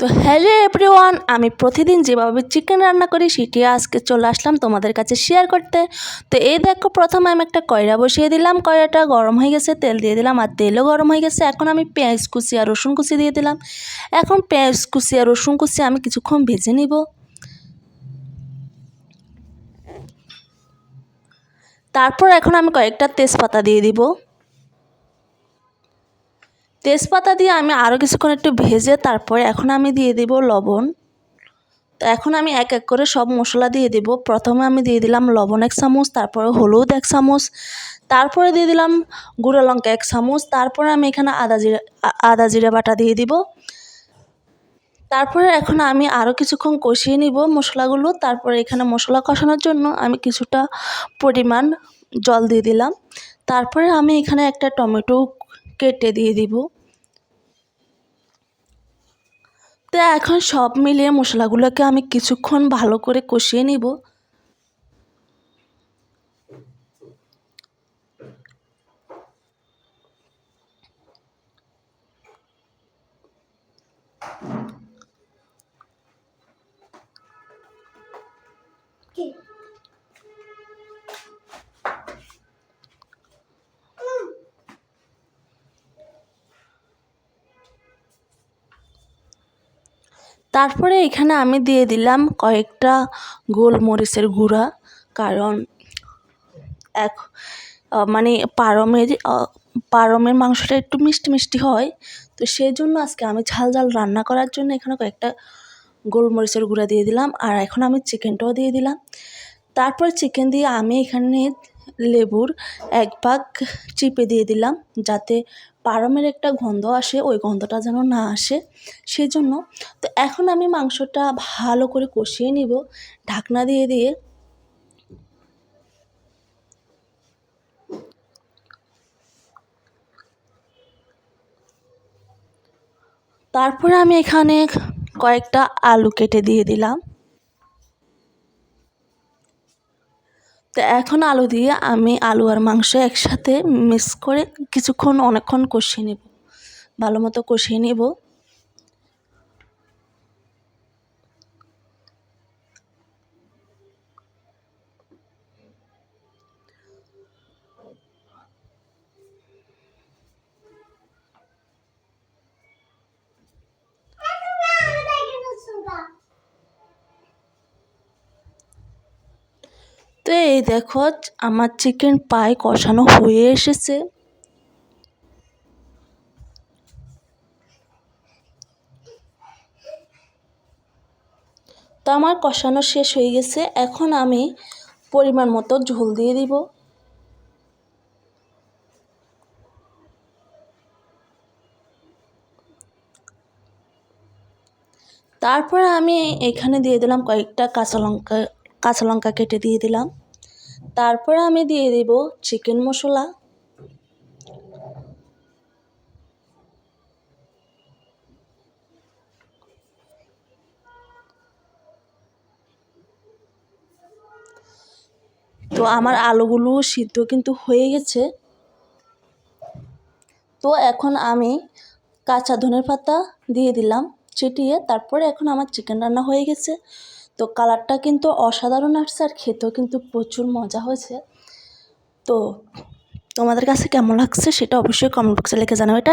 তো hello everyone, আমি প্রতিদিন যেভাবে চিকেন রান্না করি সেটি আজকে চলে আসলাম তোমাদের কাছে শেয়ার করতে। তো এই দেখো, প্রথমে আমি একটা কয়রা বসিয়ে দিলাম। কয়রাটা গরম হয়ে গেছে, তেল দিয়ে দিলাম আর তেলও গরম হয়ে গেছে। এখন আমি পেঁয়াজ কুচি আর রসুন কুচি দিয়ে দিলাম। এখন পেঁয়াজ কুচি আর রসুন কুচি আমি কিছুক্ষণ ভেজে নিব। তারপর এখন আমি কয়েকটা তেজপাতা দিয়ে দিব। তেজপাতা দিয়ে আমি আরও কিছুক্ষণ একটু ভেজে তারপরে এখন আমি দিয়ে দিব লবণ। তো এখন আমি এক এক করে সব মশলা দিয়ে দেব। প্রথমে আমি দিয়ে দিলাম লবণ এক চামচ, তারপরে হলুদ এক চামচ, তারপরে দিয়ে দিলাম গুঁড়ো লঙ্কা এক চামচ, তারপরে আমি এখানে আদা জিরা আদা জিরা বাটা দিয়ে দিব। তারপরে এখন আমি আরও কিছুক্ষণ কষিয়ে নিব মশলাগুলো। তারপরে এখানে মশলা কষানোর জন্য আমি কিছুটা পরিমাণ জল দিয়ে দিলাম। তারপরে আমি এখানে একটা টমেটো কেটে দিয়ে দিব তো এখন সব মিলিয়ে মশলাগুলোকে আমি কিছুক্ষণ ভালো করে কষিয়ে নিব। তারপরে এখানে আমি দিয়ে দিলাম কয়েকটা গোলমরিচের গুঁড়া, কারণ এক মানে পারমের পারমের মাংসটা একটু মিষ্টি মিষ্টি হয়, তো সেই জন্য আজকে আমি ঝাল ঝাল রান্না করার জন্য এখানে কয়েকটা গোলমরিচের গুঁড়া দিয়ে দিলাম, আর এখন আমি চিকেনটাও দিয়ে দিলাম। তারপর চিকেন দিয়ে আমি এখানে লেবুর এক ভাগ চিপে দিয়ে দিলাম, যাতে পারমের একটা গন্ধ আসে, ওই গন্ধটা যেন না আসে। সেই জন্য তো এখন আমি মাংসটা ভালো করে কষিয়ে নিব। ঢাকনা দিয়ে দিয়ে তারপরে আমি এখানে কয়েকটা আলু কেটে দিয়ে দিলাম। তো এখন আলু দিয়ে আমি আলু আর মাংস একসাথে মিক্স করে কিছুক্ষণ অনেকক্ষণ কষিয়ে নেব। ভালো মতো কষিয়ে নেব। তো এই দেখো, আমার চিকেন পাই কষানো হয়ে এসেছে। তো আমার কষানো শেষ হয়ে গেছে। এখন আমি পরিমাণ মতো ঝোল দিয়ে দিব। তারপরে আমি এখানে দিয়ে দিলাম কয়েকটা কাঁচা লঙ্কা কাঁচা লঙ্কা কেটে দিয়ে দিলাম। তারপরে আমি দিয়ে দেব চিকেন মশলা। তো আমার আলুগুলো সিদ্ধ কিন্তু হয়ে গেছে। তো এখন আমি কাঁচা ধনের পাতা দিয়ে দিলাম ছিটিয়ে তারপরে এখন আমার চিকেন রান্না হয়ে গেছে। তো কালারটা কিন্তু অসাধারণ আসছে আর খেতেও কিন্তু প্রচুর মজা হয়েছে। তো তোমাদের কাছে কেমন লাগছে সেটা অবশ্যই কমেন্ট বক্সে লিখে জানাও। এটা